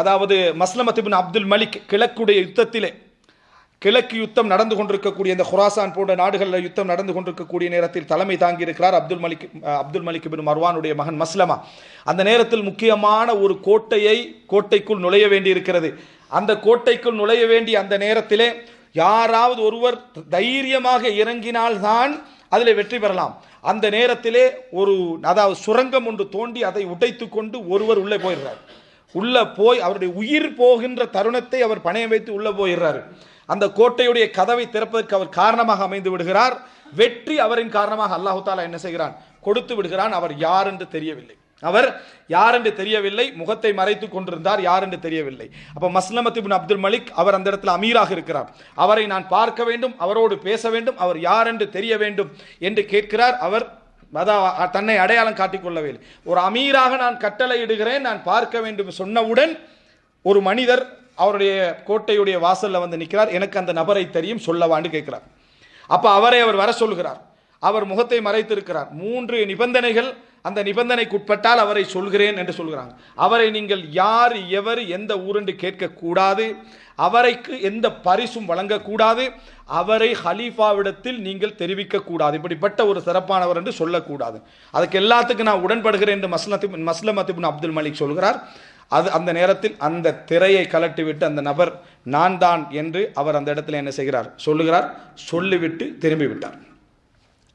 அதாவது மஸ்லமத்திபின் அப்துல் மலிக் கிழக்குடைய யுத்தத்திலே கிழக்கு யுத்தம் நடந்து கொண்டிருக்கக்கூடிய இந்த ஹுராசான் போன்ற நாடுகளில் யுத்தம் நடந்து கொண்டிருக்கக்கூடிய நேரத்தில் தலைமை தாங்கியிருக்கிறார் அப்துல் மலிக் அப்துல் மலிக் பின் மர்வானுடைய மகன் மஸ்லமா. அந்த நேரத்தில் முக்கியமான ஒரு கோட்டையை கோட்டைக்குள் நுழைய வேண்டி இருக்கிறது அந்த கோட்டைக்குள் நுழைய வேண்டிய அந்த நேரத்திலே யாராவது ஒருவர் தைரியமாக இறங்கினால்தான் அதில் வெற்றி பெறலாம். அந்த நேரத்திலே ஒரு அதாவது சுரங்கம் ஒன்று தோண்டி அதை உடைத்து கொண்டு ஒருவர் உள்ளே போயிடுறார். உள்ள போய் அவருடைய உயிர் போகின்ற தருணத்தை அவர் பணையம் வைத்து உள்ள போயிடுறாரு. அந்த கோட்டையுடைய கதவை திறப்பதற்கு அவர் காரணமாக அமைந்து விடுகிறார். வெற்றி அவரின் காரணமாக அல்லாஹு தாலா என்ன செய்கிறான்? கொடுத்து விடுகிறான். அவர் யார் என்று தெரியவில்லை. அவர் யார் என்று தெரியவில்லை. முகத்தை மறைத்துக் கொண்டிருந்தார். யார் என்று தெரியவில்லை. அப்போ மஸ்லமத் அப்துல் மலிக் அவர் அந்த இடத்துல அமீராக இருக்கிறார். அவரை நான் பார்க்க வேண்டும். அவரோடு பேச வேண்டும். அவர் யார் என்று தெரிய வேண்டும் என்று கேட்கிறார். அவர் அதான் தன்னை அடையாளம் காட்டிக்கொள்ளவில்லை ஒரு அமீராக நான் கட்டளை இடுகிறேன் நான் பார்க்க வேண்டும் சொன்னவுடன் ஒரு மனிதர் அவருடைய கோட்டையுடைய வாசலில் வந்து நிற்கிறார் எனக்கு அந்த நபரை தெரியும் சொல்லவான்னு கேட்கிறார். அப்போ அவரை அவர் வர சொல்கிறார். அவர் முகத்தை மறைத்திருக்கிறார். மூன்று நிபந்தனைகள் அந்த நிபந்தனைக்குட்பட்டால் அவரை சொல்கிறேன் என்று சொல்கிறாங்க. அவரை நீங்கள் யார் எவர் எந்த ஊரென்று கேட்கக்கூடாது. அவரைக்கு எந்த பரிசும் வழங்கக்கூடாது. அவரை ஹலீஃபாவிடத்தில் நீங்கள் தெரிவிக்கக்கூடாது. இப்படிப்பட்ட ஒரு சிறப்பானவர் என்று சொல்லக்கூடாது. அதுக்கு எல்லாத்துக்கும் நான் உடன்படுகிறேன் என்று மஸ்லத்தி மஸ்லமத்திபின் அப்துல் மலிக் சொல்கிறார். அது அந்த நேரத்தில் அந்த திரையை கலட்டிவிட்டு அந்த நபர் நான் தான் என்று அவர் அந்த இடத்துல என்ன செய்கிறார்? சொல்லுகிறார். சொல்லிவிட்டு திரும்பி விட்டார்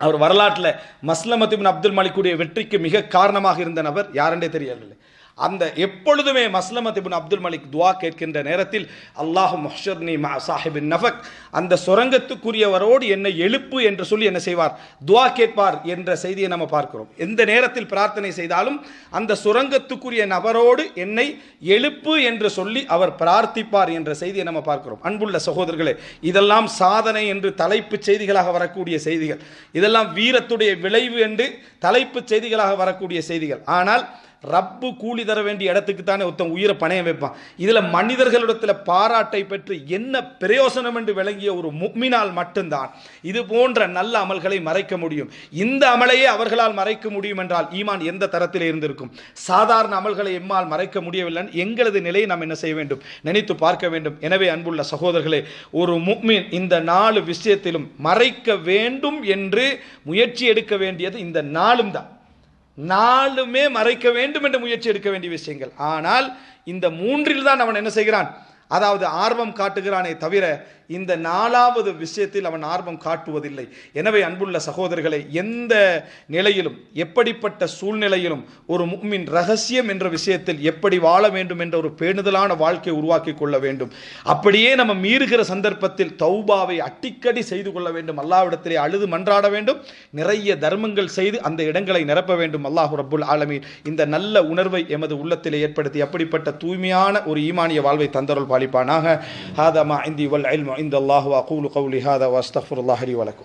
அவர் வரலாற்றில் மஸ்லமத் அப்துல் மலிக்குடைய வெற்றிக்கு மிக காரணமாக இருந்த நபர் யாருன்றே தெரியவில்லை. அந்த எப்பொழுதுமே மஸ்லமத் இபின் அப்துல் மலிக் துவா கேட்கின்ற நேரத்தில் அல்லாஹ் முஹ்ஷர்னி மா சாஹிபின் நஃபக். அந்த சுரங்கத்துக்குரியவரோடு என்னை எழுப்பு என்று சொல்லி என்ன செய்வார்? துவா கேட்பார் என்ற செய்தியை நம்ம பார்க்கிறோம். எந்த நேரத்தில் பிரார்த்தனை செய்தாலும் அந்த சுரங்கத்துக்குரிய நபரோடு என்னை எழுப்பு என்று சொல்லி அவர் பிரார்த்திப்பார் என்ற செய்தியை நம்ம பார்க்கிறோம். அன்புள்ள சகோதரர்களே இதெல்லாம் சாதனை என்று தலைப்புச் செய்திகளாக வரக்கூடிய செய்திகள். இதெல்லாம் வீரத்துடைய விளைவு என்று தலைப்புச் செய்திகளாக வரக்கூடிய செய்திகள். ஆனால் ரப்பு கூலி தர வேண்டிய இடத்துக்கு தானே ஒருத்தன் உயிரை பணையம் வைப்பான். இதில் மனிதர்களிடத்தில் பாராட்டை பெற்று என்ன பிரயோசனம் என்று விளங்கிய ஒரு முக்மினால் மட்டும்தான் இது போன்ற நல்ல அமல்களை மறைக்க முடியும். இந்த அமலையே அவர்களால் மறைக்க முடியும் என்றால் ஈமான் எந்த தரத்தில் இருந்திருக்கும்? சாதாரண அமல்களை எம்மால் மறைக்க முடியவில்லை எங்களது நிலையை நாம் என்ன செய்ய வேண்டும்? நினைத்து பார்க்க வேண்டும். எனவே அன்புள்ள சகோதரர்களே ஒரு முக்மின் இந்த நாலு விஷயத்திலும் மறைக்க வேண்டும் என்று முயற்சி எடுக்க வேண்டியது இந்த நாளும் தான் நாலுமே மறைக்க வேண்டும் என்று முயற்சி எடுக்க வேண்டிய விஷயங்கள். ஆனால் இந்த மூன்றில் தான் அவன் என்ன செய்கிறான்? அதாவது ஆர்வம் காட்டுகிறானே தவிர இந்த நாலாவது விஷயத்தில் அவன் ஆர்வம் காட்டுவதில்லை. எனவே அன்புள்ள சகோதரர்களை எந்த நிலையிலும் எப்படிப்பட்ட சூழ்நிலையிலும் ஒரு முக்மின் ரகசியம் என்ற விஷயத்தில் எப்படி வாழ வேண்டும் என்ற ஒரு பேணுதலான வாழ்க்கையை உருவாக்கி கொள்ள வேண்டும். அப்படியே நம்ம மீறுகிற சந்தர்ப்பத்தில் தௌபாவை அட்டிக்கடி செய்து கொள்ள வேண்டும். அல்லாவிடத்திலே அழுது மன்றாட வேண்டும். நிறைய தர்மங்கள் செய்து அந்த இடங்களை நிரப்ப வேண்டும். அல்லாஹு ரபுல் ஆலமீன். இந்த நல்ல உணர்வை எமது உள்ளத்திலே ஏற்படுத்தி அப்படிப்பட்ட தூய்மையான ஒரு ஈமானிய வாழ்வை தந்தருள் அளிப்பானாக ஹாதமா இந்தி வல் இல்மு இந்த அல்லாஹு அகூலு கவுலி ஹாதா வஸ்தஃபுல்லாஹரி வலக்கும்